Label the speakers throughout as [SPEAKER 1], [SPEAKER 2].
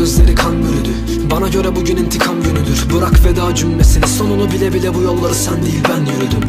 [SPEAKER 1] gözleri kan bürüdü. Bana göre bugün intikam günüdür. Bırak veda cümlesini. Sonunu bile bile bu yolları sen değil ben yürüdüm.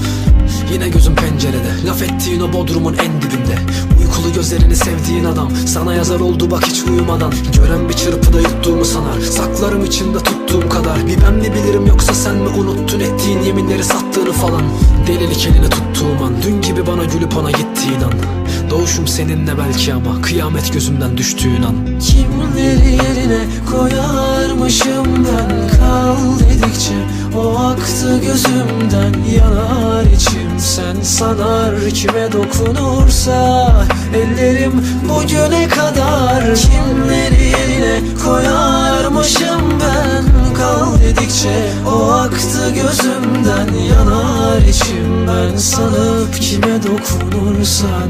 [SPEAKER 1] Yine gözüm pencerede. Laf ettiğin o bodrumun en dibinde. Uykulu gözlerini sevdiğin adam. Sana yazar oldu bak hiç uyumadan. Gören bir çırpıda yuttuğumu sanar. Saklarım içimde tuttuğum kadar. Bir ben mi bilirim yoksa sen mi unuttun Ettiğin yeminleri sattığını falan. Delilik elini tuttuğum an. Dün gibi bana gülüp ona gittiğin an Doğuşum seninle belki ama Kıyamet gözümden düştüğün an. Kimleri yerine koyarmışım ben? Kal dedikçe o aktı gözümden Yanar içim sen sanar Kime dokunursa ellerim bugüne kadar Kimleri yerine koyarmışım ben. Kal dedikçe o aktı gözümden Yanar içim ben. Sanıp kime dokunursan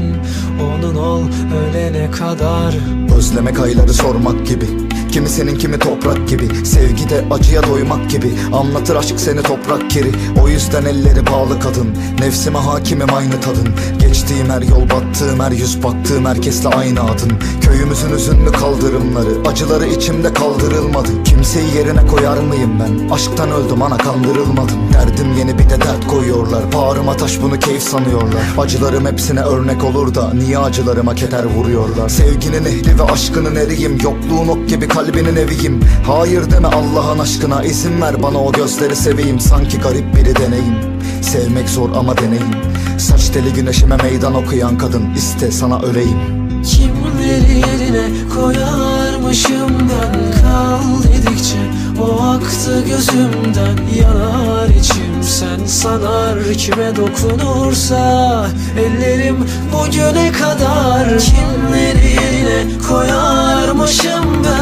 [SPEAKER 1] Onun ol ölene kadar.
[SPEAKER 2] Özlemek ayları sormak gibi Kimi senin kimi toprak gibi. Sevgide acıya doymak gibi. Anlatır aşk seni toprak kiri. O yüzden elleri bağlı kadın. Nefsime hakimim aynı tadın. Geçtiğim her yol battığım her yüz baktığım herkesle aynı adın. Köyümüzün üzünlü kaldırımları Acıları içimde kaldırılmadı. Kimseyi yerine koyar mıyım ben? Aşktan öldüm ana kandırılmadım. Derdim yeni bir de dert koyuyorlar. Bağrıma taş bunu keyif sanıyorlar. Acılarım hepsine örnek olur da Niye acılarıma keder vuruyorlar? Sevginin ehli ve aşkının eriyim. Yokluğun ok gibi kalbinin eviyim. Hayır deme Allah'ın aşkına izin ver bana o gözleri seveyim. Sanki garip biri deneyim. Sevmek zor ama deneyim. Saç teli güneşime meydan okuyan kadın iste sana öleyim.
[SPEAKER 1] Kimleri yerine koyarmışım ben. Kal dedikçe o aktı gözümden. Yanar içim sen sanar Kime dokunursa. Ellerim bugüne kadar. Kimleri yerine koyarmışım ben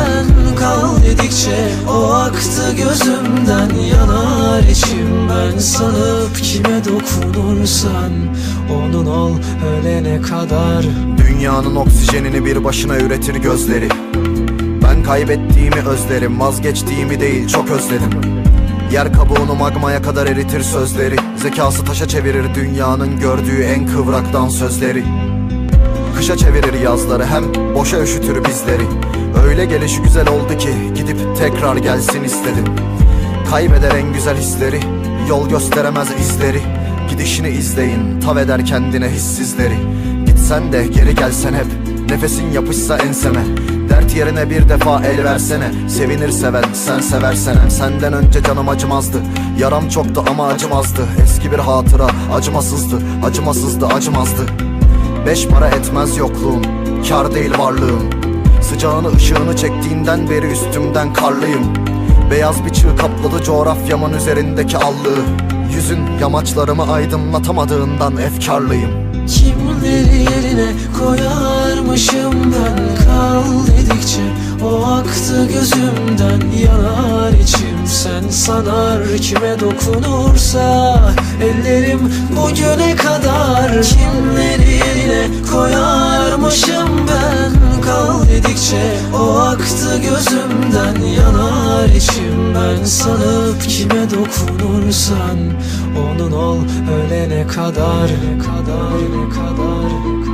[SPEAKER 1] Kal dedikçe o aktı gözümden Yanar içim. Ben sanıp kime dokunursan Onun ol ölene kadar.
[SPEAKER 3] Dünyanın oksijenini bir başına üretir gözleri. Ben kaybettiğimi özlerim Vazgeçtiğimi değil çok özledim. Yer kabuğunu magmaya kadar eritir sözleri. Zekası taşa çevirir dünyanın gördüğü en kıvraktan sözleri. Kışa çevirir yazları hem boşa üşütür bizleri Öyle gelişi güzel oldu ki gidip tekrar gelsin istedim. Kaybeder en güzel hisleri Yol gösteremez izleri. Gidişini izleyin tav eder kendine hissizleri. Gitsen de geri gelsen hep Nefesin yapışsa enseme. Dert yerine bir defa el versene Sevinir seven sen seversen. Hem Senden önce canım acımazdı Yaram çoktu ama acımazdı. Eski bir hatıra acımasızdı Acımasızdı acımazdı. Beş para etmez yokluğum Kar değil varlığım Sıcağını ışığını çektiğinden beri üstümden karlıyım. Beyaz bir çığ kapladı coğrafyamın üzerindeki allığı. Yüzün yamaçlarımı aydınlatamadığından efkarlıyım.
[SPEAKER 1] Kimleri yerine koyarmışım ben. Kal dedikçe o aktı gözümden. Yanar içim sen sanar Kime dokunursa. Ellerim bugüne kadar. Kimleri yerine koyarmışım ben Dedikçe o aktı gözümden. Yanar içim ben sanıp kime dokunursan. Onun ol ölene kadar kadar kadar